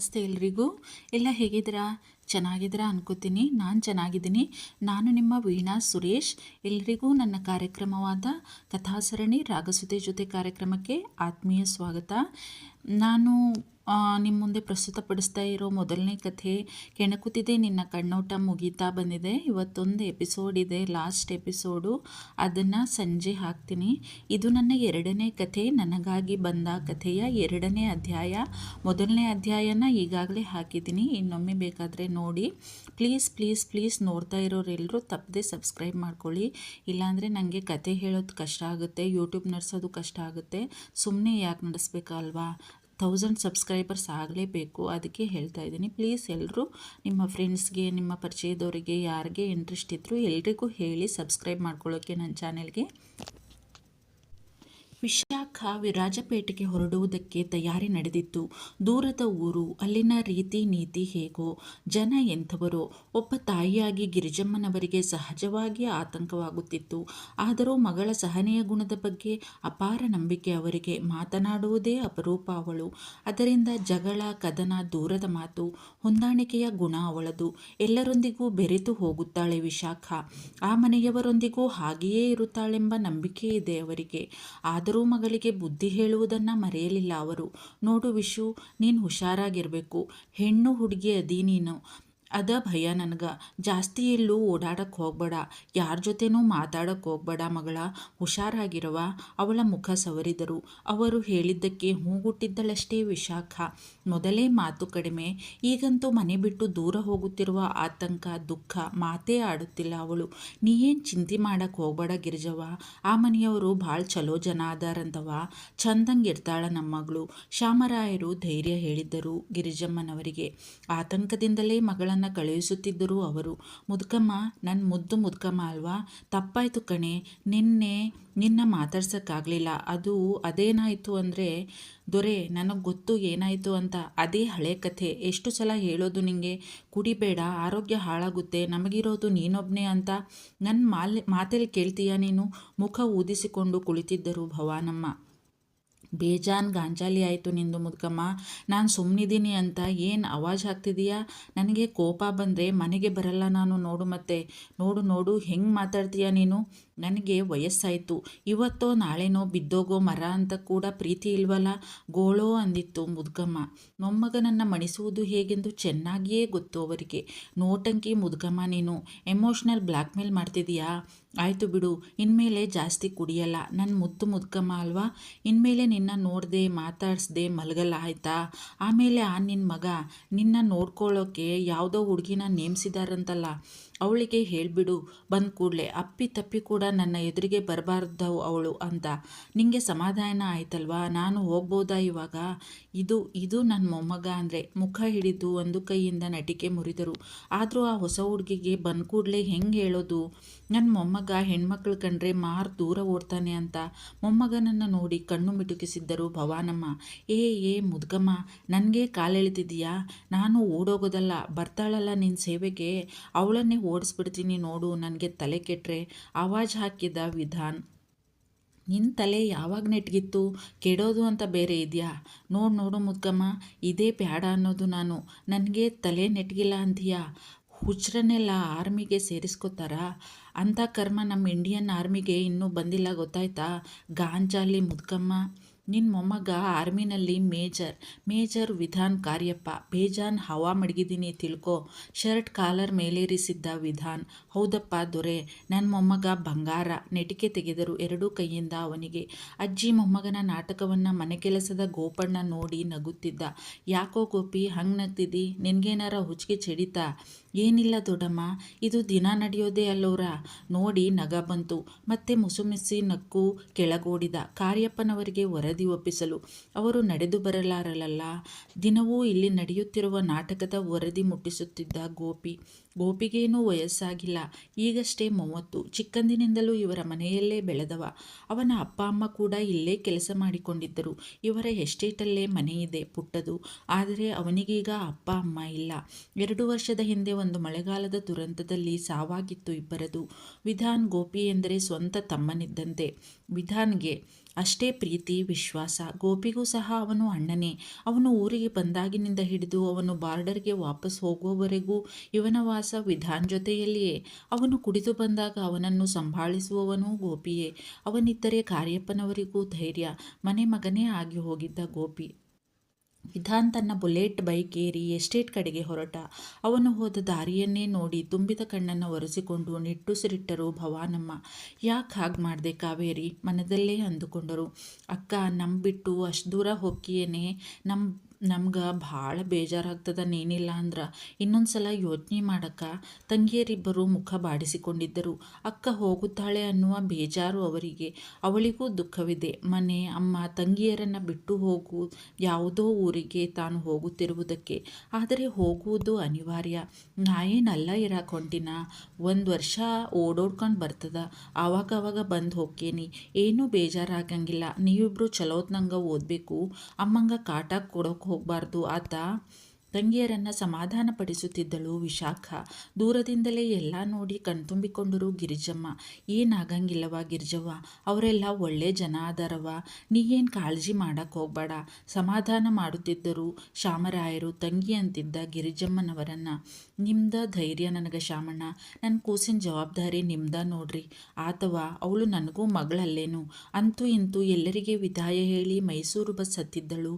ನಮಸ್ತೆ ಎಲ್ರಿಗೂ. ಎಲ್ಲ ಹೇಗಿದ್ದೀರಾ? ಚೆನ್ನಾಗಿದ್ದೀರಾ ಅನ್ಕೋತೀನಿ. ನಾನು ಚೆನ್ನಾಗಿದ್ದೀನಿ. ನಾನು ನಿಮ್ಮ ವೀಣಾ ಸುರೇಶ್. ಎಲ್ರಿಗೂ ನನ್ನ ಕಾರ್ಯಕ್ರಮವಾದ ಕಥಾಸರಣಿ ರಾಗಸುತೆ ಜೊತೆ ಕಾರ್ಯಕ್ರಮಕ್ಕೆ ಆತ್ಮೀಯ ಸ್ವಾಗತ. ನಾನು ನಿಮ್ಮ ಮುಂದೆ ಪ್ರಸ್ತುತಪಡಿಸ್ತಾ ಇರೋ ಮೊದಲನೇ ಕಥೆ ಕೆಣಕುತ್ತಿದೆ, ನಿನ್ನ ಕಣ್ಣೋಟ ಮುಗೀತಾ ಬಂದಿದೆ. ಇವತ್ತೊಂದು ಎಪಿಸೋಡ್ ಇದೆ ಲಾಸ್ಟ್ ಎಪಿಸೋಡು ಅದನ್ನು ಸಂಜೆ ಹಾಕ್ತೀನಿ. ಇದು ನನ್ನ ಎರಡನೇ ಕಥೆ, ನನಗಾಗಿ ಬಂದ ಕಥೆಯ ಎರಡನೇ ಅಧ್ಯಾಯ. ಮೊದಲನೇ ಅಧ್ಯಾಯನ ಈಗಾಗಲೇ ಹಾಕಿದ್ದೀನಿ. ಇನ್ನೊಮ್ಮೆ ಬೇಕಾದರೆ ನೋಡಿ. ಪ್ಲೀಸ್ ಪ್ಲೀಸ್ ಪ್ಲೀಸ್ ನೋಡ್ತಾ ಇರೋರೆಲ್ಲರೂ ತಪ್ಪದೆ ಸಬ್ಸ್ಕ್ರೈಬ್ ಮಾಡ್ಕೊಳ್ಳಿ. ಇಲ್ಲಾಂದರೆ ನನಗೆ ಕತೆ ಹೇಳೋದು ಕಷ್ಟ ಆಗುತ್ತೆ ಯೂಟ್ಯೂಬ್ ನಡೆಸೋದು ಕಷ್ಟ ಆಗುತ್ತೆ. ಸುಮ್ಮನೆ ಯಾಕೆ ನಡೆಸ್ಬೇಕಲ್ವಾ? ತೌಸಂಡ್ ಸಬ್ಸ್ಕ್ರೈಬರ್ಸ್ ಆಗಲೇಬೇಕು. ಅದಕ್ಕೆ ಹೇಳ್ತಾ ಇದ್ದೀನಿ. ಪ್ಲೀಸ್ ಎಲ್ಲರೂ ನಿಮ್ಮ ಫ್ರೆಂಡ್ಸ್ಗೆ ನಿಮ್ಮ ಪರಿಚಯದವರಿಗೆ, ಯಾರಿಗೆ ಇಂಟ್ರೆಸ್ಟ್ ಇದ್ದರೂ ಎಲ್ರಿಗೂ ಹೇಳಿ ಸಬ್ಸ್ಕ್ರೈಬ್ ಮಾಡ್ಕೊಳ್ಳೋಕ್ಕೆ ನನ್ನ ಚಾನೆಲ್ಗೆ ವಿಶಾಖ ವಿರಾಜಪೇಟೆಗೆ ಹೊರಡುವುದಕ್ಕೆ ತಯಾರಿ ನಡೆದಿತ್ತು. ದೂರದ ಊರು, ಅಲ್ಲಿನ ರೀತಿ ನೀತಿ ಹೇಗೋ, ಜನ ಎಂಥವರೋ, ಒಬ್ಬ ತಾಯಿಯಾಗಿ ಗಿರಿಜಮ್ಮನವರಿಗೆ ಸಹಜವಾಗಿ ಆತಂಕವಾಗುತ್ತಿತ್ತು. ಆದರೂ ಮಗಳ ಸಹನೆಯ ಗುಣದ ಬಗ್ಗೆ ಅಪಾರ ನಂಬಿಕೆ ಅವರಿಗೆ. ಮಾತನಾಡುವುದೇ ಅಪರೂಪ ಅವಳು. ಅದರಿಂದ ಜಗಳ, ಕದನ, ದೂರದ ಮಾತು, ಹೊಂದಾಣಿಕೆಯ ಗುಣ ಅವಳದು. ಎಲ್ಲರೊಂದಿಗೂ ಬೆರೆತು ಹೋಗುತ್ತಾಳೆ ವಿಶಾಖ. ಆ ಮನೆಯವರೊಂದಿಗೂ ಹಾಗೆಯೇ ಇರುತ್ತಾಳೆಂಬ ನಂಬಿಕೆ ಇದೆ ಅವರಿಗೆ. ಆದರೂ ಮಗಳಿಗೆ ಬುದ್ಧಿ ಹೇಳುವುದನ್ನು ಮರೆಯಲಿಲ್ಲ ಅವರು. ನೋಡು ವಿಶು ನೀನು ಹುಷಾರಾಗಿರಬೇಕು. ಹೆಣ್ಣು ಹುಡುಗಿ ಅದಿ ನೀನು. ಅದ ಭಯ ನನಗೆ. ಜಾಸ್ತಿ ಎಲ್ಲೂ ಓಡಾಡಕ್ಕೆ ಹೋಗ್ಬೇಡ. ಯಾರ ಜೊತೆನೂ ಮಾತಾಡಕ್ಕೆ ಹೋಗ್ಬೇಡ ಮಗಳ. ಹುಷಾರಾಗಿರವ ಅವಳ ಮುಖ ಸವರಿದರು. ಅವರು ಹೇಳಿದ್ದಕ್ಕೆ ಹೂಗುಟ್ಟಿದ್ದಳಷ್ಟೇ ವಿಶಾಖ ಮೊದಲೇ ಮಾತು ಕಡಿಮೆ. ಈಗಂತೂ ಮನೆ ಬಿಟ್ಟು ದೂರ ಹೋಗುತ್ತಿರುವ ಆತಂಕ, ದುಃಖ ಮಾತೇ ಆಡುತ್ತಿಲ್ಲ ಅವಳು. ನೀ ಏನು ಚಿಂತೆ ಮಾಡಕ್ಕೆ ಹೋಗ್ಬೇಡ ಗಿರಿಜವ್ವ. ಆ ಮನೆಯವರು ಭಾಳ ಚಲೋ ಜನ ಅದಾರಂತವ ಚಂದಂಗೆ ಇರ್ತಾಳ ನಮ್ಮ ಮಗಳು. ಶ್ಯಾಮರಾಯರು ಧೈರ್ಯ ಹೇಳಿದ್ದರು ಗಿರಿಜಮ್ಮನವರಿಗೆ. ಆತಂಕದಿಂದಲೇ ಮಗಳನ್ನು ಕಳುಹಿಸುತ್ತಿದ್ದರು ಅವರು. ಮುದುಕಮ್ಮ ನನ್ನ ಮುದ್ದು ಮುದುಕಮ್ಮ ಅಲ್ವಾ? ತಪ್ಪಾಯಿತು ಕಣೆ. ನಿನ್ನೆ ನಿನ್ನ ಮಾತಾಡ್ಸೋಕ್ಕಾಗಲಿಲ್ಲ. ಅದು ಅದೇನಾಯಿತು ಅಂದರೆ, ದೊರೆ, ನನಗೆ ಗೊತ್ತು ಏನಾಯಿತು ಅಂತ. ಅದೇ ಹಳೆ ಕಥೆ. ಎಷ್ಟು ಸಲ ಹೇಳೋದು ನಿಮಗೆ ಕುಡಿಬೇಡ, ಆರೋಗ್ಯ ಹಾಳಾಗುತ್ತೆ. ನಮಗಿರೋದು ನೀನೊಬ್ಬನೇ ಅಂತ. ನನ್ನ ಮಾಲ್, ಮಾತಲ್ಲಿ ಕೇಳ್ತೀಯ ನೀನು? ಮುಖ ಊದಿಸಿಕೊಂಡು ಕುಳಿತಿದ್ದರು ಭವಾನಮ್ಮ. ಬೇಜಾನ್ ಗಾಂಜಾಲಿ ಆಯಿತು ನಿಂದು ಮುದ್ಕಮ್ಮ. ನಾನು ಸುಮ್ಮನಿದ್ದೀನಿ ಅಂತ ಏನು ಅವಾಜ್ ಹಾಕ್ತಿದೀಯಾ? ನನಗೆ ಕೋಪ ಬಂದರೆ ಮನೆಗೆ ಬರಲ್ಲ ನಾನು ನೋಡು ಮತ್ತೆ. ನೋಡು ನೋಡು, ಹೆಂಗೆ ಮಾತಾಡ್ತೀಯ ನೀನು? ನನಗೆ ವಯಸ್ಸಾಯಿತು. ಇವತ್ತೋ ನಾಳೆನೋ ಬಿದ್ದೋಗೋ ಮರ ಅಂತ ಕೂಡ ಪ್ರೀತಿ ಇಲ್ವಲ್ಲ? ಗೋಳೋ ಅಂದಿತ್ತು ಮುದ್ಗಮ್ಮ. ಮೊಮ್ಮಗನನ್ನು ಮಣಿಸುವುದು ಹೇಗೆಂದು ಚೆನ್ನಾಗಿಯೇ ಗೊತ್ತು ಅವರಿಗೆ. ನೋಟಂಕಿ ಮುದ್ಗಮ್ಮ ನೀನು, ಎಮೋಷ್ನಲ್ ಬ್ಲ್ಯಾಕ್ಮೇಲ್ ಮಾಡ್ತಿದೀಯಾ? ಆಯಿತು ಬಿಡು, ಇನ್ಮೇಲೆ ಜಾಸ್ತಿ ಕುಡಿಯಲ್ಲ. ನನ್ನ ಮುದ್ದು ಮುದ್ಕಮ್ಮ ಅಲ್ವಾ? ಇನ್ಮೇಲೆ ನಿನ್ನ ನೋಡಿದೆ, ಮಾತಾಡಿಸ್ದೆ ಮಲಗಲ್ಲ, ಆಯ್ತಾ? ಆಮೇಲೆ ಆ ನಿನ್ನ ಮಗ ನಿನ್ನ ನೋಡ್ಕೊಳ್ಳೋಕೆ ಯಾವುದೋ ಹುಡುಗಿನ ನೇಮಿಸಿದಾರಂತಲ್ಲ. ಅವಳಿಗೆ ಹೇಳಿಬಿಡು, ಬಂದ ಕೂಡಲೇ. ಅಪ್ಪಿ ತಪ್ಪಿ ಕೂಡ ನನ್ನ ಎದುರಿಗೆ ಬರಬಾರ್ದವು ಅವಳು ಅಂತ. ನಿಂಗೆ ಸಮಾಧಾನ ಆಯ್ತಲ್ವಾ? ನಾನು ಹೋಗ್ಬೋದಾ ಇವಾಗ? ಇದು ಇದು ನನ್ನ ಮೊಮ್ಮಗ ಅಂದರೆ ಮುಖ ಹಿಡಿದು ಒಂದು ಕೈಯಿಂದ ನಟಿಕೆ ಮುರಿದರು. ಆದರೂ ಆ ಹೊಸ ಹುಡುಗಿಗೆ ಬಂದ ಕೂಡಲೇ ಹೆಂಗೆ ಹೇಳೋದು? ನನ್ನ ಮೊಮ್ಮಗ ಹೆಣ್ಮಕ್ಳು ಕಂಡ್ರೆ ಮಾರ್ ದೂರ ಓಡ್ತಾನೆ ಅಂತ. ಮೊಮ್ಮಗನನ್ನು ನೋಡಿ ಕಣ್ಣು ಮಿಟುಕಿಸಿದ್ದರು ಭವಾನಮ್ಮ. ಏ ಏ, ಮುದ್ಗಮ್ಮ, ನನಗೆ ಕಾಲೆಳಿತಿದ್ದೀಯಾ ನಾನು ಓಡೋಗೋದಲ್ಲ, ಬರ್ತಾಳಲ್ಲ ನಿನ್ನ ಸೇವೆಗೆ? ಅವಳನ್ನೇ ಓಡಿಸ್ಬಿಡ್ತೀನಿ ನೋಡು, ನನಗೆ ತಲೆ ಕೆಟ್ಟರೆ ಆವಾಜ್ ಹಾಕಿದ ವಿಧಾನ್ ನಿನ್ನ ತಲೆ ಯಾವಾಗ ನೆಟ್ಗಿತ್ತು? ಕೆಡೋದು ಅಂತ ಬೇರೆ ಇದೆಯಾ? ನೋಡು ನೋಡು ಮುದ್ಕಮ್ಮ ಇದೇ ಬ್ಯಾಡ ಅನ್ನೋದು ನಾನು. ನನಗೆ ತಲೆ ನೆಟ್ಗಿಲ್ಲ ಅಂತೀಯಾ ಹುಚ್ಚರನ್ನೆಲ್ಲ ಆರ್ಮಿಗೆ ಸೇರಿಸ್ಕೋತಾರಾ? ಅಂಥ ಕರ್ಮ ನಮ್ಮ ಇಂಡಿಯನ್ ಆರ್ಮಿಗೆ ಇನ್ನೂ ಬಂದಿಲ್ಲ, ಗೊತ್ತಾಯ್ತಾ? ಗಾಂಜಾಲಿ ಮುದ್ಕಮ್ಮ ನಿನ್ನ ಮೊಮ್ಮಗ ಆರ್ಮಿನಲ್ಲಿ ಮೇಜರ್ ಮೇಜರ್ ವಿಧಾನ್ ಕಾರ್ಯಪ್ಪ, ಬೇಜಾನ್ ಹವಾ ಮಡಗಿದ್ದೀನಿ ತಿಳ್ಕೊ. ಶರ್ಟ್ ಕಾಲರ್ ಮೇಲೇರಿಸಿದ್ದ ವಿಧಾನ್, ಹೌದಪ್ಪ ದೊರೆ ನನ್ನ ಮೊಮ್ಮಗ ಬಂಗಾರ, ನೆಟಿಕೆ ತೆಗೆದರು ಎರಡೂ ಕೈಯಿಂದ ಅವನಿಗೆ. ಅಜ್ಜಿ ಮೊಮ್ಮಗನ ನಾಟಕವನ್ನು ಮನೆ ಕೆಲಸದ ಗೋಪಣ್ಣ ನೋಡಿ ನಗುತ್ತಿದ್ದ. ಯಾಕೋ ಗೋಪಿ, ಹಂಗೆ ನಗ್ತಿದ್ದಿ ನಿನಗೇನಾರ ಹುಚ್ಚಿಗೆ ಚೆಡಿತಾ? ಏನಿಲ್ಲ ದೊಡ್ಡಮ್ಮ, ಇದು ದಿನ ನಡೆಯೋದೇ ಅಲ್ಲೋರ? ನೋಡಿ ನಗ ಬಂತು. ಮತ್ತೆ ಮುಸುಮಿಸಿ ನಕ್ಕು ಕೆಳಗೋಡಿದ ಕಾರ್ಯಪ್ಪನವರಿಗೆ ವರದಿ ಒಪ್ಪಿಸಲು. ಅವರು ನಡೆದು ಬರಲಾರಲ್ಲ ದಿನವೂ ಇಲ್ಲಿ ನಡೆಯುತ್ತಿರುವ ನಾಟಕದ ವರದಿ ಮುಟ್ಟಿಸುತ್ತಿದ್ದ ಗೋಪಿ. ಗೋಪಿಗೇನೂ ವಯಸ್ಸಾಗಿಲ್ಲ. ಈಗಷ್ಟೇ ಮೂವತ್ತು. ಚಿಕ್ಕಂದಿನಿಂದಲೂ ಇವರ ಮನೆಯಲ್ಲೇ ಬೆಳೆದವ. ಅವನ ಅಪ್ಪ, ಅಮ್ಮ ಕೂಡ ಇಲ್ಲೇ ಕೆಲಸ ಮಾಡಿಕೊಂಡಿದ್ದರು. ಇವರ ಎಸ್ಟೇಟಲ್ಲೇ ಮನೆ ಇದೆ, ಪುಟ್ಟದು. ಆದರೆ ಅವನಿಗೀಗ ಅಪ್ಪ, ಅಮ್ಮ ಇಲ್ಲ. ಎರಡು ವರ್ಷದ ಹಿಂದೆ ಒಂದು ಮಳೆಗಾಲದ ದುರಂತದಲ್ಲಿ ಸಾವಾಗಿತ್ತು ಇಬ್ಬರದು. ವಿಧಾನ್ ಗೋಪಿ ಎಂದರೆ ಸ್ವಂತ ತಮ್ಮನಿದ್ದಂತೆ. ವಿಧಾನ್ಗೆ ಅಷ್ಟೇ ಪ್ರೀತಿ, ವಿಶ್ವಾಸ. ಗೋಪಿಗೂ ಸಹ ಅವನು ಅಣ್ಣನೇ. ಅವನು ಊರಿಗೆ ಬಂದಾಗಿನಿಂದ ಹಿಡಿದು ಅವನು ಬಾರ್ಡರ್ಗೆ ವಾಪಸ್ ಹೋಗುವವರೆಗೂ ಇವನ ವಾಸ ವಿಧಾನ್ ಜೊತೆಯಲ್ಲಿಯೇ. ಅವನು ಕುಡಿದು ಬಂದಾಗ ಅವನನ್ನು ಸಂಭಾಳಿಸುವವನೂ ಗೋಪಿಯೇ. ಅವನಿದ್ದರೆ ಕಾರ್ಯಪ್ಪನವರಿಗೂ ಧೈರ್ಯ. ಮನೆ ಮಗನೇ ಆಗಿ ಹೋಗಿದ್ದ ಗೋಪಿ. ವಿಧಾನ್ ತನ್ನ ಬುಲೆಟ್ ಬೈಕ್ ಏರಿ ಎಸ್ಟೇಟ್ ಕಡೆಗೆ ಹೊರಟ. ಅವನು ಹೋದ ದಾರಿಯನ್ನೇ ನೋಡಿ ತುಂಬಿದ ಕಣ್ಣನ್ನು ಒರೆಸಿಕೊಂಡು ನಿಟ್ಟುಸಿರಿಟ್ಟರು ಭವಾನಮ್ಮ. ಯಾಕೆ ಹಾಗೆ ಮಾಡಿದೆ ಕಾವೇರಿ? ಮನದಲ್ಲೇ ಅಂದುಕೊಂಡರು. ಅಕ್ಕ ನಂಬಿಟ್ಟು ಅಷ್ಟು ದೂರ ಹೋಗಿಯೇನೆ ನಮ್ಮ ನಮ್ಗೆ ಭಾಳ ಬೇಜಾರಾಗ್ತದ ನೀನಿಲ್ಲ ಅಂದ್ರೆ. ಇನ್ನೊಂದು ಸಲ ಯೋಚನೆ ಮಾಡಕ್ಕ ತಂಗಿಯರಿಬ್ಬರು ಮುಖ ಬಾಡಿಸಿಕೊಂಡಿದ್ದರು. ಅಕ್ಕ ಹೋಗುತ್ತಾಳೆ ಅನ್ನುವ ಬೇಜಾರು ಅವರಿಗೆ. ಅವಳಿಗೂ ದುಃಖವಿದೆ. ಮನೆ, ಅಮ್ಮ, ತಂಗಿಯರನ್ನು ಬಿಟ್ಟು ಹೋಗು, ಯಾವುದೋ ಊರಿಗೆ ತಾನು ಹೋಗುತ್ತಿರುವುದಕ್ಕೆ. ಆದರೆ ಹೋಗುವುದು ಅನಿವಾರ್ಯ. ನಾಯೇನಲ್ಲ ಇರಕ್ಕೆ ಹೊಂಟಿನ? ಒಂದು ವರ್ಷ ಓಡೋಡ್ಕೊಂಡು ಬರ್ತದ. ಆವಾಗ ಅವಾಗ ಬಂದು ಹೋಗ್ಕೇನಿ ಏನೂ ಬೇಜಾರಾಗಂಗಿಲ್ಲ ನೀವಿಬ್ಬರು ಚಲೋತ್ನಂಗ ಓದಬೇಕು. ಅಮ್ಮಂಗೆ ಕಾಟ ಕೊಡೋಕೆ ಹೋಗಬಾರ್ದು ಆತ. ತಂಗಿಯರನ್ನು ಸಮಾಧಾನಪಡಿಸುತ್ತಿದ್ದಳು ವಿಶಾಖ. ದೂರದಿಂದಲೇ ಎಲ್ಲ ನೋಡಿ ಕಣ್ತುಂಬಿಕೊಂಡರು ಗಿರಿಜಮ್ಮ. ಏನಾಗಂಗಿಲ್ಲವ ಗಿರಿಜವ್ವ, ಅವರೆಲ್ಲ ಒಳ್ಳೆ ಜನ ಆದಾರವ ಏನು ಕಾಳಜಿ ಮಾಡಕ್ಕೆ ಹೋಗ್ಬೇಡ. ಸಮಾಧಾನ ಮಾಡುತ್ತಿದ್ದರು ಶಾಮರಾಯರು ತಂಗಿ ಅಂತಿದ್ದ ಗಿರಿಜಮ್ಮನವರನ್ನು. ನಿಮ್ದ ಧೈರ್ಯ ನನಗೆ ಶಾಮಣ್ಣ ನನ್ನ ಕೂಸಿನ ಜವಾಬ್ದಾರಿ ನಿಮ್ದ ನೋಡ್ರಿ. ಆತವ ಅವಳು ನನಗೂ ಮಗಳಲ್ಲೇನು? ಅಂತೂ ಇಂತೂ ಎಲ್ಲರಿಗೆ ವಿದಾಯ ಹೇಳಿ ಮೈಸೂರು ಬಸ್ ಹತ್ತಿದ್ದಳು.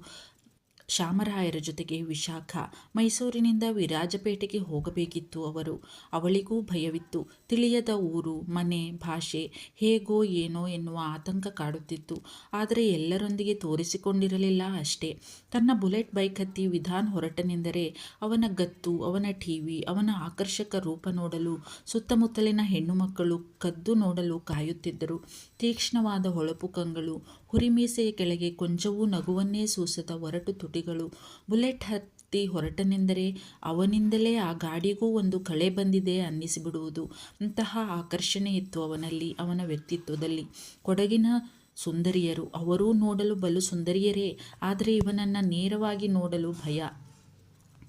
ಶಾಮರಾಯರ ಜೊತೆಗೆ ವಿಶಾಖ ಮೈಸೂರಿನಿಂದ ವಿರಾಜಪೇಟೆಗೆ ಹೋಗಬೇಕಿತ್ತು ಅವರು. ಅವಳಿಗೂ ಭಯವಿತ್ತು. ತಿಳಿಯದ ಊರು, ಮನೆ, ಭಾಷೆ ಹೇಗೋ ಏನೋ ಎನ್ನುವ ಆತಂಕ ಕಾಡುತ್ತಿತ್ತು. ಆದರೆ ಎಲ್ಲರೊಂದಿಗೆ ತೋರಿಸಿಕೊಂಡಿರಲಿಲ್ಲ ಅಷ್ಟೇ. ತನ್ನ ಬುಲೆಟ್ ಬೈಕ್ ಹತ್ತಿ ವಿಧಾನ್ ಹೊರಟನೆಂದರೆ ಅವನ ಗತ್ತು, ಅವನ ಟಿವಿ ಅವನ ಆಕರ್ಷಕ ರೂಪ ನೋಡಲು, ಸುತ್ತಮುತ್ತಲಿನ ಹೆಣ್ಣು ಮಕ್ಕಳು ಕದ್ದು ನೋಡಲು ಕಾಯುತ್ತಿದ್ದರು. ತೀಕ್ಷ್ಣವಾದ ಹೊಳಪು ಕಂಗಳು, ಹುರಿಮೀಸೆಯ ಕೆಳಗೆ ಕೊಂಚವೂ ನಗುವನ್ನೇ ಸೂಸದ ಒರಟು ತುಟಿಗಳು ಬುಲೆಟ್ ಹತ್ತಿ ಹೊರಟನೆಂದರೆ ಅವನಿಂದಲೇ ಆ ಗಾಡಿಗೂ ಒಂದು ಕಳೆ ಬಂದಿದೆ ಅನ್ನಿಸಿಬಿಡುವುದು. ಅಂತಹ ಆಕರ್ಷಣೆ ಇತ್ತು ಅವನಲ್ಲಿ, ಅವನ ವ್ಯಕ್ತಿತ್ವದಲ್ಲಿ. ಕೊಡಗಿನ ಸುಂದರಿಯರು, ಅವರೂ ನೋಡಲು ಬಲು ಸುಂದರಿಯರೇ, ಆದರೆ ಇವನನ್ನು ನೇರವಾಗಿ ನೋಡಲು ಭಯ.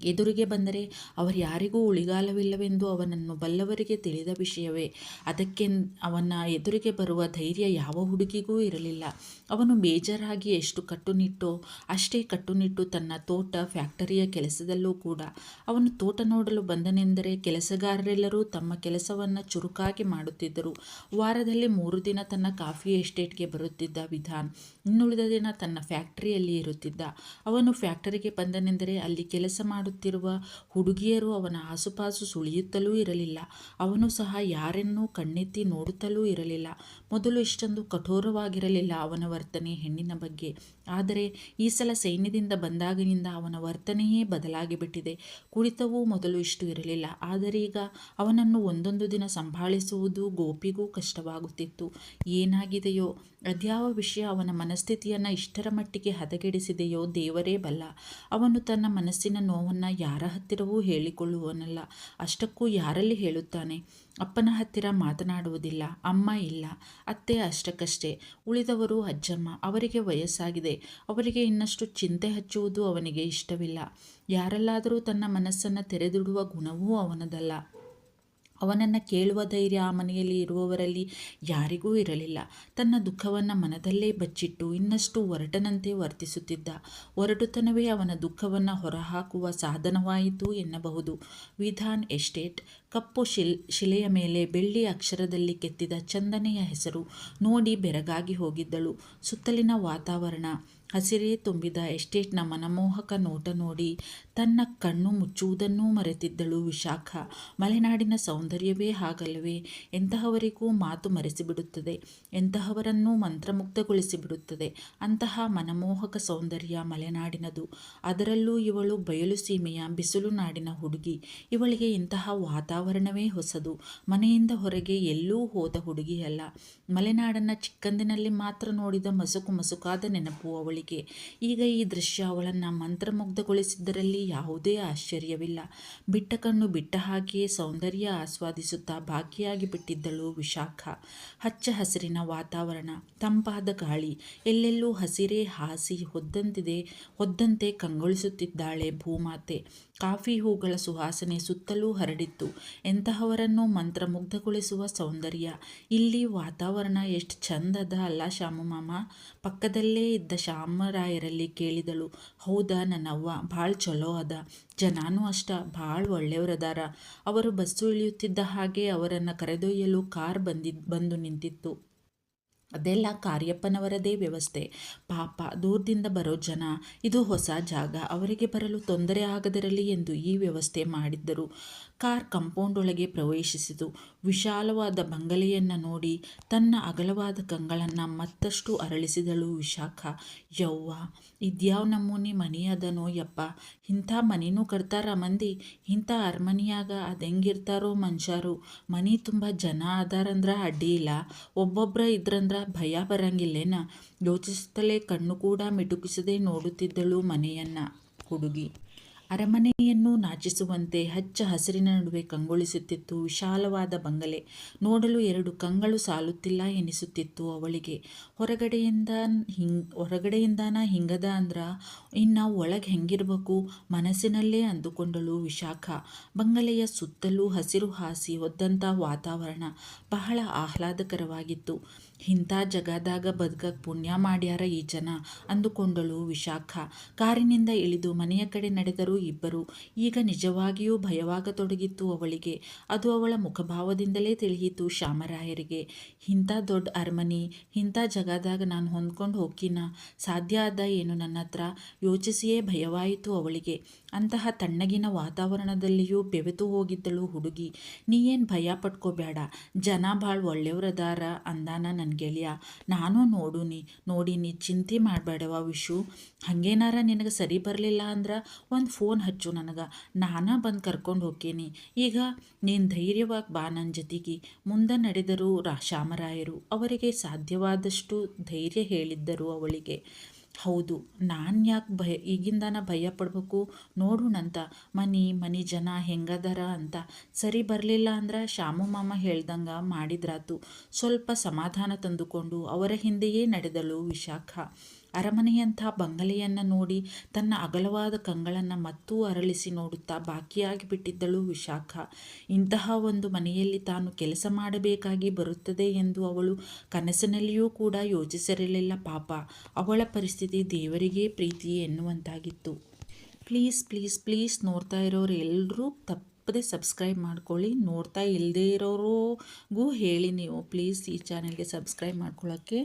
ಎದುರಿಗೆ ಬಂದರೆ ಅವರು ಯಾರಿಗೂ ಉಳಿಗಾಲವಿಲ್ಲವೆಂದು ಅವನನ್ನು ಬಲ್ಲವರಿಗೆ ತಿಳಿದ ವಿಷಯವೇ. ಅದಕ್ಕೆ ಅವನ ಎದುರಿಗೆ ಬರುವ ಧೈರ್ಯ ಯಾವ ಹುಡುಗಿಗೂ ಇರಲಿಲ್ಲ. ಅವನು ಬೇಜಾರಾಗಿ ಎಷ್ಟು ಕಟ್ಟುನಿಟ್ಟೋ, ಅಷ್ಟೇ ಕಟ್ಟುನಿಟ್ಟು ತನ್ನ ತೋಟ ಫ್ಯಾಕ್ಟರಿಯ ಕೆಲಸದಲ್ಲೂ ಕೂಡ. ಅವನು ತೋಟ ನೋಡಲು ಬಂದನೆಂದರೆ ಕೆಲಸಗಾರರೆಲ್ಲರೂ ತಮ್ಮ ಕೆಲಸವನ್ನು ಚುರುಕಾಗಿ ಮಾಡುತ್ತಿದ್ದರು. ವಾರದಲ್ಲಿ ಮೂರು ದಿನ ತನ್ನ ಕಾಫಿ ಎಸ್ಟೇಟ್ಗೆ ಬರುತ್ತಿದ್ದ ವಿಧಾನ್ ಇನ್ನುಳಿದ ದಿನ ತನ್ನ ಫ್ಯಾಕ್ಟರಿಯಲ್ಲಿ ಇರುತ್ತಿದ್ದ. ಅವನು ಫ್ಯಾಕ್ಟರಿಗೆ ಬಂದನೆಂದರೆ ಅಲ್ಲಿ ಕೆಲಸ ಮಾಡುತ್ತಿರುವ ಹುಡುಗಿಯರು ಅವನ ಆಸುಪಾಸು ಸುಳಿಯುತ್ತಲೂ ಇರಲಿಲ್ಲ. ಅವನು ಸಹ ಯಾರನ್ನೂ ಕಣ್ಣೆತ್ತಿ ನೋಡುತ್ತಲೂ ಇರಲಿಲ್ಲ. ಮೊದಲು ಇಷ್ಟೊಂದು ಕಠೋರವಾಗಿರಲಿಲ್ಲ ಅವನ ವರ್ತನೆ ಹೆಣ್ಣಿನ ಬಗ್ಗೆ. ಆದರೆ ಈ ಸಲ ಸೈನ್ಯದಿಂದ ಬಂದಾಗಿನಿಂದ ಅವನ ವರ್ತನೆಯೇ ಬದಲಾಗಿಬಿಟ್ಟಿದೆ. ಕುಳಿತವೂ ಮೊದಲು ಇಷ್ಟು ಇರಲಿಲ್ಲ. ಆದರೆ ಈಗ ಅವನನ್ನು ಒಂದೊಂದು ದಿನ ಸಂಭಾಳಿಸುವುದು ಗೋಪಿಗೂ ಕಷ್ಟವಾಗುತ್ತಿತ್ತು. ಏನಾಗಿದೆಯೋ ಅದ್ಯಾವ ವಿಷಯ ಅವನ ಮನಸ್ಥಿತಿಯನ್ನು ಇಷ್ಟರ ಮಟ್ಟಿಗೆ ಹದಗೆಡಿಸಿದೆಯೋ ದೇವರೇ ಬಲ್ಲ. ಅವನು ತನ್ನ ಮನಸ್ಸಿನ ನೋವನ್ನು ಯಾರ ಹತ್ತಿರವೂ ಹೇಳಿಕೊಳ್ಳುವನಲ್ಲ. ಅಷ್ಟಕ್ಕೂ ಯಾರಲ್ಲಿ ಹೇಳುತ್ತಾನೆ? ಅಪ್ಪನ ಹತ್ತಿರ ಮಾತನಾಡುವುದಿಲ್ಲ, ಅಮ್ಮ ಇಲ್ಲ, ಅತ್ತೆ ಅಷ್ಟಕ್ಕಷ್ಟೇ. ಉಳಿದವರು ಅಜ್ಜಮ್ಮ, ಅವರಿಗೆ ವಯಸ್ಸಾಗಿದೆ. ಅವರಿಗೆ ಇನ್ನಷ್ಟು ಚಿಂತೆ ಹಚ್ಚುವುದು ಅವನಿಗೆ ಇಷ್ಟವಿಲ್ಲ. ಯಾರಲ್ಲಾದರೂ ತನ್ನ ಮನಸ್ಸನ್ನು ತೆರೆದಿಡುವ ಗುಣವೂ ಅವನದಲ್ಲ. ಅವನನ್ನು ಕೇಳುವ ಧೈರ್ಯ ಆ ಮನೆಯಲ್ಲಿ ಇರುವವರಲ್ಲಿ ಯಾರಿಗೂ ಇರಲಿಲ್ಲ. ತನ್ನ ದುಃಖವನ್ನು ಮನದಲ್ಲೇ ಬಚ್ಚಿಟ್ಟು ಇನ್ನಷ್ಟು ಒರಟನಂತೆ ವರ್ತಿಸುತ್ತಿದ್ದ. ಒರಟುತನವೇ ಅವನ ದುಃಖವನ್ನು ಹೊರಹಾಕುವ ಸಾಧನವಾಯಿತು ಎನ್ನಬಹುದು. ವಿಧಾನ್ ಎಸ್ಟೇಟ್ ಕಪ್ಪು ಶಿಲ್, ಶಿಲೆಯ ಮೇಲೆ ಬೆಳ್ಳಿ ಅಕ್ಷರದಲ್ಲಿ ಕೆತ್ತಿದ ಚಂದನೆಯ ಹೆಸರು ನೋಡಿ ಬೆರಗಾಗಿ ಹೋಗಿದ್ದಳು. ಸುತ್ತಲಿನ ವಾತಾವರಣ ಹಸಿರೇ ತುಂಬಿದ ಎಸ್ಟೇಟ್ನ ಮನಮೋಹಕ ನೋಟ ನೋಡಿ ತನ್ನ ಕಣ್ಣು ಮುಚ್ಚುವುದನ್ನೂ ಮರೆತಿದ್ದಳು ವಿಶಾಖ. ಮಲೆನಾಡಿನ ಸೌಂದರ್ಯವೇ ಹಾಗಲ್ಲವೇ ಎಂತಹವರಿಗೂ ಮಾತು ಮರೆಸಿಬಿಡುತ್ತದೆ. ಎಂತಹವರನ್ನೂ ಮಂತ್ರಮುಗ್ಧಗೊಳಿಸಿಬಿಡುತ್ತದೆ. ಅಂತಹ ಮನಮೋಹಕ ಸೌಂದರ್ಯ ಮಲೆನಾಡಿನದು. ಅದರಲ್ಲೂ ಇವಳು ಬಯಲು ಸೀಮೆಯ ಬಿಸಿಲು ನಾಡಿನ ಹುಡುಗಿ. ಇವಳಿಗೆ ಇಂತಹ ವಾತಾವರಣವೇ ಹೊಸದು. ಮನೆಯಿಂದ ಹೊರಗೆ ಎಲ್ಲೂ ಹೋದ ಹುಡುಗಿಯಲ್ಲ. ಮಲೆನಾಡನ್ನು ಚಿಕ್ಕಂದಿನಲ್ಲಿ ಮಾತ್ರ ನೋಡಿದ ಮಸುಕು ಮಸುಕಾದ ನೆನಪು ಅವಳಿಗೆ. ಈಗ ಈ ದೃಶ್ಯ ಅವಳನ್ನು ಮಂತ್ರಮುಗ್ಧಗೊಳಿಸಿದ್ದರಲ್ಲಿ ಯಾವುದೇ ಆಶ್ಚರ್ಯವಿಲ್ಲ. ಬಿಟ್ಟ ಕಣ್ಣು ಬಿಟ್ಟ ಹಾಗೆಯೇ ಸೌಂದರ್ಯ ಆಸ್ವಾದಿಸುತ್ತಾ ಭಾಗಿಯಾಗಿ ಬಿಟ್ಟಿದ್ದಳು ವಿಶಾಖ. ಹಚ್ಚ ಹಸಿರಿನ ವಾತಾವರಣ, ತಂಪಾದ ಗಾಳಿ, ಎಲ್ಲೆಲ್ಲೂ ಹಸಿರೇ ಹಾಸಿ ಹೊದ್ದಂತಿದೆ, ಹೊದ್ದಂತೆ ಕಂಗೊಳಿಸುತ್ತಿದ್ದಾಳೆ ಭೂಮಾತೆ. ಕಾಫಿ ಹೂಗಳ ಸುವಾಸನೆ ಸುತ್ತಲೂ ಹರಡಿತ್ತು. ಎಂತಹವರನ್ನು ಮಂತ್ರಮುಗ್ಧಗೊಳಿಸುವ ಸೌಂದರ್ಯ. ಇಲ್ಲಿ ವಾತಾವರಣ ಎಷ್ಟು ಚಂದದ ಅಲ್ಲ ಶ್ಯಾಮಮಾಮ ಮಾಮ. ಪಕ್ಕದಲ್ಲೇ ಇದ್ದ ಶ್ಯಾಮರಾಯರಲ್ಲಿ ಕೇಳಿದಳು, ಹೌದಾ ನನ್ನವ್ವ, ಭಾಳ ಚಲೋ ಅದ. ಜನಾನೂ ಅಷ್ಟ, ಭಾಳ ಒಳ್ಳೆಯವರದಾರ ಅವರು ಬಸ್ಸು ಇಳಿಯುತ್ತಿದ್ದ ಹಾಗೆ ಅವರನ್ನು ಕರೆದೊಯ್ಯಲು ಕಾರ್ ಬಂದಿದ್, ಬಂದು ನಿಂತಿತ್ತು. ಅದೆಲ್ಲ ಕಾರ್ಯಪ್ಪನವರದೇ ವ್ಯವಸ್ಥೆ. ಪಾಪ ದೂರದಿಂದ ಬರೋ ಜನ, ಇದು ಹೊಸ ಜಾಗ, ಅವರಿಗೆ ಬರಲು ತೊಂದರೆ ಆಗದಿರಲಿ ಎಂದು ಈ ವ್ಯವಸ್ಥೆ ಮಾಡಿದ್ದರು. ಕಾರ್ ಕಾಂಪೌಂಡ್ ಒಳಗೆ ಪ್ರವೇಶಿಸಿತು. ವಿಶಾಲವಾದ ಬಂಗಲೆಯನ್ನು ನೋಡಿ ತನ್ನ ಅಗಲವಾದ ಕಂಗಳನ್ನು ಮತ್ತಷ್ಟು ಅರಳಿಸಿದಳು ವಿಶಾಖ. ಯವ್ವ ಇದ್ಯಾವ ನಮೂನಿ ಮನಿ ಅದನೋ ಯಪ್ಪ, ಇಂಥ ಮನಿನೂ ಕಟ್ತಾರ ಮಂದಿ. ಇಂಥ ಅರಮನಿಯಾಗ ಅದೆಂಗಿರ್ತಾರೋ ಮನುಷ್ಯರು. ಮನಿ ತುಂಬ ಜನ ಅದಾರಂದ್ರೆ ಅಡ್ಡಿ ಇಲ್ಲ. ಒಬ್ಬೊಬ್ಬರ ಇದ್ರಂದ್ರೆ ಭಯ ಬರಂಗಿಲ್ಲೇನ? ಯೋಚಿಸುತ್ತಲೇ ಕಣ್ಣು ಕೂಡ ಮಿಟುಕಿಸದೆ ನೋಡುತ್ತಿದ್ದಳು ಮನೆಯನ್ನ ಹುಡುಗಿ. ಅರಮನೆಯನ್ನು ನಾಚಿಸುವಂತೆ ಹಚ್ಚ ಹಸಿರಿನ ನಡುವೆ ಕಂಗೊಳಿಸುತ್ತಿತ್ತು ವಿಶಾಲವಾದ ಬಂಗಲೆ. ನೋಡಲು ಎರಡು ಕಂಗಳು ಸಾಲುತ್ತಿಲ್ಲ ಎನಿಸುತ್ತಿತ್ತು ಅವಳಿಗೆ. ಹೊರಗಡೆಯಿಂದ ಹಿಂಗ್ ಹೊರಗಡೆಯಿಂದಾನ ಹಿಂಗದ ಅಂದ್ರ, ಇನ್ನು ಒಳಗೆ ಹೆಂಗಿರ್ಬೇಕು ಮನಸ್ಸಿನಲ್ಲೇ ಅಂದುಕೊಂಡಳು ವಿಶಾಖ. ಬಂಗಲೆಯ ಸುತ್ತಲೂ ಹಸಿರು ಹಾಸಿ ಹೊದ್ದಂಥ ವಾತಾವರಣ ಬಹಳ ಆಹ್ಲಾದಕರವಾಗಿತ್ತು. ಇಂಥ ಜಗದಾಗ ಬದುಕಕ್ಕೆ ಪುಣ್ಯ ಮಾಡ್ಯಾರ ಈ ಜನ ಅಂದುಕೊಂಡಳು ವಿಶಾಖ. ಕಾರಿನಿಂದ ಇಳಿದು ಮನೆಯ ಕಡೆ ನಡೆದರು ಇಬ್ಬರು. ಈಗ ನಿಜವಾಗಿಯೂ ಭಯವಾಗತೊಡಗಿತ್ತು ಅವಳಿಗೆ. ಅದು ಅವಳ ಮುಖಭಾವದಿಂದಲೇ ತಿಳಿಯಿತು ಶ್ಯಾಮರಾಯರಿಗೆ. ಇಂಥ ದೊಡ್ಡ ಅರಮನೆ, ಇಂಥ ಜಗದಾಗ ನಾನು ಹೊಂದ್ಕೊಂಡು ಹೋಗಿನ ಸಾಧ್ಯ ಆದ ಏನು ನನ್ನ ಹತ್ರ ಯೋಚಿಸಿಯೇ ಭಯವಾಯಿತು ಅವಳಿಗೆ. ಅಂತಹ ತಣ್ಣಗಿನ ವಾತಾವರಣದಲ್ಲಿಯೂ ಬೆವೆತು ಹೋಗಿದ್ದಳು ಹುಡುಗಿ. ನೀ ಏನು ಭಯ ಪಟ್ಕೋಬೇಡ ಜನ ಭಾಳ ಒಳ್ಳೆಯವ್ರದಾರ ಅಂದಾನ ನನ್ನ ಗೆಳೆಯ. ನಾನು ನೋಡುನಿ, ನೋಡಿನಿ, ಚಿಂತೆ ಮಾಡಬೇಡವ ವಿಶು? ಹಾಗೇನಾರ ನಿನಗೆ ಸರಿ ಬರಲಿಲ್ಲ ಅಂದ್ರೆ ಒಂದು ಫೋನ್ ಹಚ್ಚು ನನಗೆ. ನಾನೇ ಬಂದು ಕರ್ಕೊಂಡು ಹೋಗ್ತೀನಿ ಈಗ ನೀನು ಧೈರ್ಯವಾಗಿ ಬಾ ನನ್ನ ಜೊತೆಗೆ. ಮುಂದೆ ನಡೆದರು ರಾ ಶಾಮರಾಯರು ಅವರಿಗೆ ಸಾಧ್ಯವಾದಷ್ಟು ಧೈರ್ಯ ಹೇಳಿದ್ದರು ಅವಳಿಗೆ. ಹೌದು, ನಾನು ಯಾಕೆ ಭಯ, ಈಗಿಂದಾನ ಭಯ ಪಡ್ಬೇಕು? ನೋಡೋಣಂತ ಮನಿ ಮನಿ ಜನ ಹೆಂಗದಾರ ಅಂತ. ಸರಿ ಬರಲಿಲ್ಲ ಅಂದ್ರೆ ಶಾಮು ಮಾಮ ಹೇಳ್ದಂಗೆ ಮಾಡಿದ್ರಾತು. ಸ್ವಲ್ಪ ಸಮಾಧಾನ ತಂದುಕೊಂಡು ಅವರ ಹಿಂದೆಯೇ ನಡೆದಳು ವಿಶಾಖ. ಅರಮನೆಯಂಥ ಬಂಗಲೆಯನ್ನು ನೋಡಿ ತನ್ನ ಅಗಲವಾದ ಕಂಗಳನ್ನು ಮತ್ತೂ ಅರಳಿಸಿ ನೋಡುತ್ತಾ ಬಾಕಿಯಾಗಿ ಬಿಟ್ಟಿದ್ದಳು ವಿಶಾಖ. ಇಂತಹ ಒಂದು ಮನೆಯಲ್ಲಿ ತಾನು ಕೆಲಸ ಮಾಡಬೇಕಾಗಿ ಬರುತ್ತದೆ ಎಂದು ಅವಳು ಕನಸಿನಲ್ಲಿಯೂ ಕೂಡ ಯೋಚಿಸಿರಲಿಲ್ಲ ಪಾಪ. ಅವಳ ಪರಿಸ್ಥಿತಿ ದೇವರಿಗೇ ಪ್ರೀತಿ ಎನ್ನುವಂತಾಗಿತ್ತು. ಪ್ಲೀಸ್ ಪ್ಲೀಸ್ ಪ್ಲೀಸ್ ನೋಡ್ತಾ ಇರೋರು ಎಲ್ಲರೂ ತಪ್ಪದೆ ಸಬ್ಸ್ಕ್ರೈಬ್ ಮಾಡ್ಕೊಳ್ಳಿ. ನೋಡ್ತಾ ಇಲ್ಲದೇ ಇರೋರಿಗೂ ಹೇಳಿ ನೀವು. ಪ್ಲೀಸ್ ಈ ಚಾನೆಲ್ಗೆ ಸಬ್ಸ್ಕ್ರೈಬ್ ಮಾಡ್ಕೊಳ್ಳೋಕ್ಕೆ